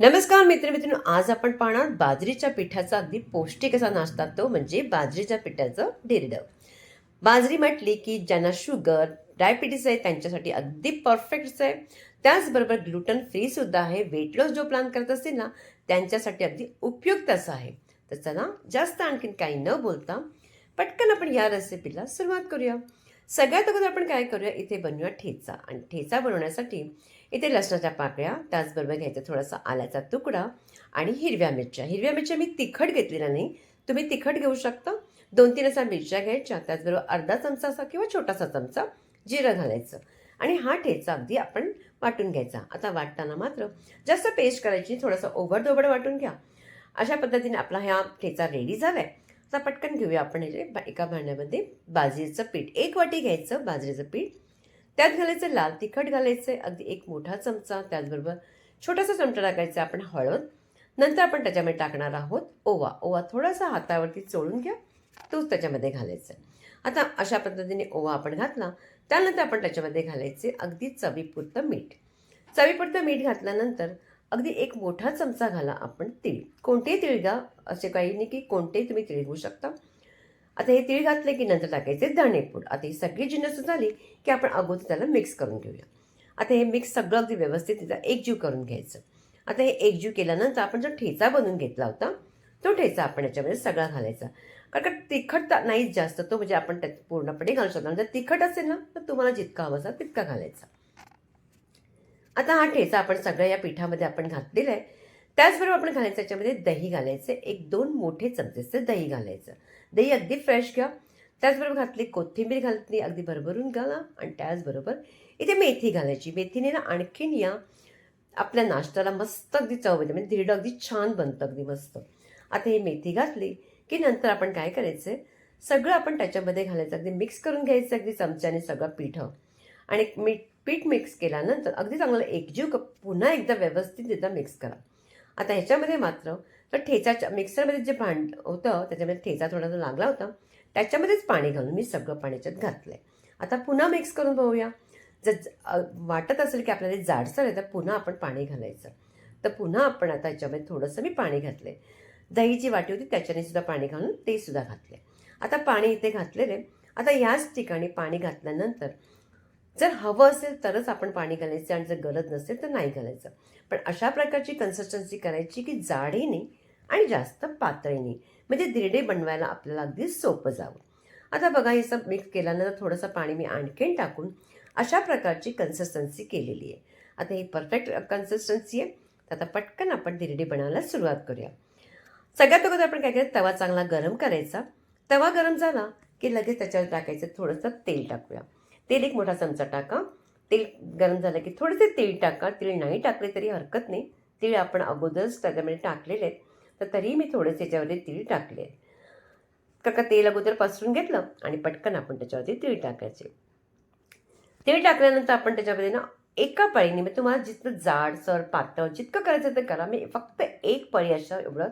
नमस्कार मित्र मित्रांनो आज आपण पाहणार बाजरीच्या पिठाचा अगदी पौष्टिक असा नाश्ता तो म्हणजे बाजरीच्या पिठाचं डिरडं बाजरी म्हटली की ज्यांना शुगर डायबिटीस आहे त्यांच्यासाठी अगदी परफेक्ट आहे. त्याचबरोबर ग्लुटन फ्री सुद्धा आहे वेट लॉस जो प्लॅन करत असतील ना त्यांच्यासाठी अगदी उपयुक्त असं आहे. तर चला जास्त आणखीन काही न बोलता पटकन आपण या रेसिपीला सुरुवात करूया. सगळ्यात अगोदर आपण काय करूया? इथे बनवूया ठेचा. आणि ठेचा बनवण्यासाठी इथे लसणाच्या पाकळ्या त्याचबरोबर घ्यायचा थोडासा आल्याचा तुकडा आणि हिरव्या मिरच्या. हिरव्या मिरच्या मी तिखट घेतलेल्या नाही. तुम्ही तिखट घेऊ शकता. दोन तीन असा मिरच्या घ्यायच्या. त्याचबरोबर अर्धा चमचा असा किंवा छोटासा चमचा जिरं घालायचं. आणि हा ठेचा अगदी आपण वाटून घ्यायचा. आता वाटताना मात्र जास्त पेस्ट करायची थोडंसं ओबडधोबड वाटून घ्या. अशा पद्धतीने आपला ह्या ठेचा रेडी झाला आहे आता पटकन घेऊया आपण हे एका भांड्यामध्ये बाजरीचं पीठ. एक वाटी घ्यायचं बाजरीचं पीठ. त्यात घालायचं लाल तिखट घालायचं आहे अगदी एक मोठा चमचा. त्याचबरोबर छोटासा चमचा टाकायचा आपण हळद. नंतर आपण त्याच्यामध्ये टाकणार आहोत ओवा. ओवा थोडासा हातावरती चोळून घ्या. तोच त्याच्यामध्ये घालायचा. आता अशा पद्धतीने ओवा आपण घातला. त्यानंतर आपण त्याच्यामध्ये घालायचे अगदी चवीपुरतं मीठ. चवीपुरतं मीठ घातल्यानंतर अगदी एक मोठा चमचा घाला आपण तीळ. कोणतेही तीळ घ्या असे काही नाही की कोणतेही तुम्ही तीळ घेऊ शकता. आता हे तीळ घातले की नंतर टाकायचे धणेपूड आता ही सगळी जिन्नस झाली की आपण अगोदर त्याला मिक्स करून घेऊया. आता हे मिक्स सगळं अगदी व्यवस्थित तिथं एकजीव करून घ्यायचं. आता हे एकजीव केल्यानंतर आपण जो ठेचा बनवून घेतला होता तो ठेचा आपण याच्यामध्ये सगळा घालायचा. कारण का तिखट तर नाहीच जास्त तो म्हणजे आपण त्यात पूर्णपणे घालू शकतो जर तिखट असेल ना तर तुम्हाला जितका हवा असा तितका घालायचा. आता हा ठेचा आपण सगळ्या या पिठामध्ये आपण घातलेला आहे त्याचबरोबर आपण घालायचं याच्यामध्ये दही घालायचं एक दोन मोठे चमचेचे दही घालायचं. दही अगदी फ्रेश घ्या. त्याचबरोबर घातली कोथिंबीर घातली अगदी भरभरून घाला आणि त्याचबरोबर इथे मेथी घालायची. मेथीने ना आणखीन या आपल्या नाश्त्याला मस्त अगदी चव येते. म्हणजे धिरडं अगदी छान बनतं अगदी मस्त. आता ही मेथी घातली की नंतर आपण काय करायचं? आहे सगळं आपण त्याच्यामध्ये घालायचं. अगदी मिक्स करून घ्यायचं अगदी चमच्याने सगळं पिठं. आणि मीठ पीठ मिक्स केल्यानंतर अगदी चांगलं एकजीव क- पुन्हा एकदा व्यवस्थित एकदा मिक्स करा. आता ह्याच्यामध्ये मात्र तर ठेचाच्या मिक्सरमध्ये जे भांड होतं त्याच्यामध्ये ठेचा थोडासा लागला होता त्याच्यामध्येच पाणी घालून मी सगळं पाण्याच्यात घातलं आहे आता पुन्हा मिक्स करून बघूया जर वाटत असेल की आपल्याला जाडसर आहे तर पुन्हा आपण पाणी घालायचं. तर पुन्हा आपण आता ह्याच्यामध्ये थोडंसं मी पाणी घातलं आहे दहीची वाटी होती त्याच्याने सुद्धा पाणी घालून ते सुद्धा घातले आता पाणी इथे घातलेले आता ह्याच ठिकाणी पाणी घातल्यानंतर जर हवं असेल तरच आपण पाणी घालायचं आणि जर गलत नसेल तर नाही घालायचं. पण अशा प्रकारची कन्सिस्टन्सी करायची की जाडी नाही आणि जास्त पातळी नाही. म्हणजे धिरडे बनवायला आपल्याला अगदी सोपं जावं. आता बघा हे सब मिक्स केल्यानंतर थोडंसं पाणी मी आणखीन टाकून अशा प्रकारची कन्सिस्टन्सी केलेली आहे. आता ही परफेक्ट कन्सिस्टन्सी आहे. तर आता पटकन आपण धिरडे बनवायला सुरुवात करूया. सगळ्यात अगोदर आपण काय करायचं तवा चांगला गरम करायचा. तवा गरम झाला की लगेच त्याच्यावर टाकायचं थोडंसं तेल टाकूया. तेल एक मोठा चमचा टाका. तेल गरम झालं की थोडेसे तेल टाका. तेल नाही टाकले तरी हरकत नाही. तीळ आपण अगोदरच त्याच्यामध्ये टाकलेले आहेत. तर तरीही मी थोडेसे त्याच्यावरती तीळ टाकले आहेत. का तेल अगोदर पसरून घेतलं आणि पटकन आपण त्याच्यावरती तीळ टाकायचे. तीळ टाकल्यानंतर आपण त्याच्यामध्ये ना एका पळीने म्हणजे तुम्हाला जितकं जाडसर पातळ जितकं करायचं ते करा. मी फक्त एक पळी अशा एवढं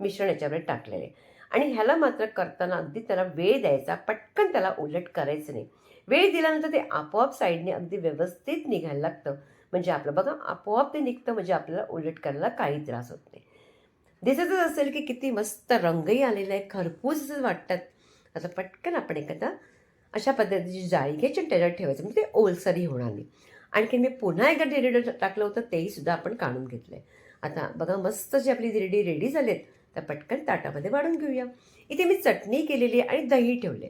मिश्रण याच्यामध्ये टाकलेलं आहे. आणि ह्याला मात्र करताना अगदी त्याला वेळ द्यायचा. पटकन त्याला उलट करायचं नाही. वेळ दिल्यानंतर ते आपोआप साईडने अगदी व्यवस्थित निघायला लागतं. म्हणजे आपलं बघा आपोआप ते निघतं म्हणजे आपल्याला उलट करायला काही त्रास होत नाही. दिसतच असेल की किती मस्त रंगही आलेला आहे खरपूस वाटतात. आता पटकन आपण एखादा अशा पद्धतीची जाळी घ्यायची आणि त्याच्यात ठेवायचं. म्हणजे ते ओलसरही होणार नाही. आणखी मी पुन्हा एकदा डिरेडर टाकलं होतं तेही सुद्धा आपण काढून घेतलं आहे आता बघा मस्त जी आपली धिरडी रेडी झालेत. तर पटकन ताटामध्ये वाढून घेऊया. इथे मी चटणी केलेली आहे आणि दही ठेवले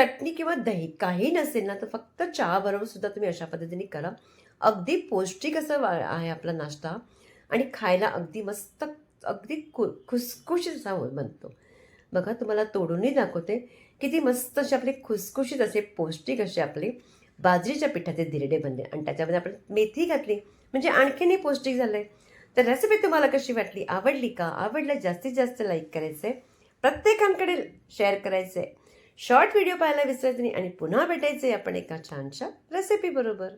चटणी किंवा दही काही नसेल ना तर फक्त चहाबरोबर सुद्धा तुम्ही अशा पद्धतीने करा. अगदी पौष्टिक असं वा- आहे आपला नाश्ता. आणि खायला अगदी मस्त अगदी खु खुसखुशीत असा बनतो. बघा तुम्हाला तोडूनही दाखवते. किती मस्त असे आपले खुसखुशीत असे पौष्टिक असे आपले बाजरीच्या पिठाचे दिरडे बनले. आणि त्याच्यामध्ये आपण मेथी घातली. म्हणजे आणखीनही पौष्टिक झालं आहे तर रेसिपी तुम्हाला कशी वाटली? आवडली का? आवडलं जास्तीत जास्त लाईक करायचं आहे प्रत्येकांकडे शेअर करायचं आहे शॉर्ट व्हिडिओ पाहायला विसरत नाही आणि पुन्हा भेटायचं आहे आपण एका छानशा रेसिपीबरोबर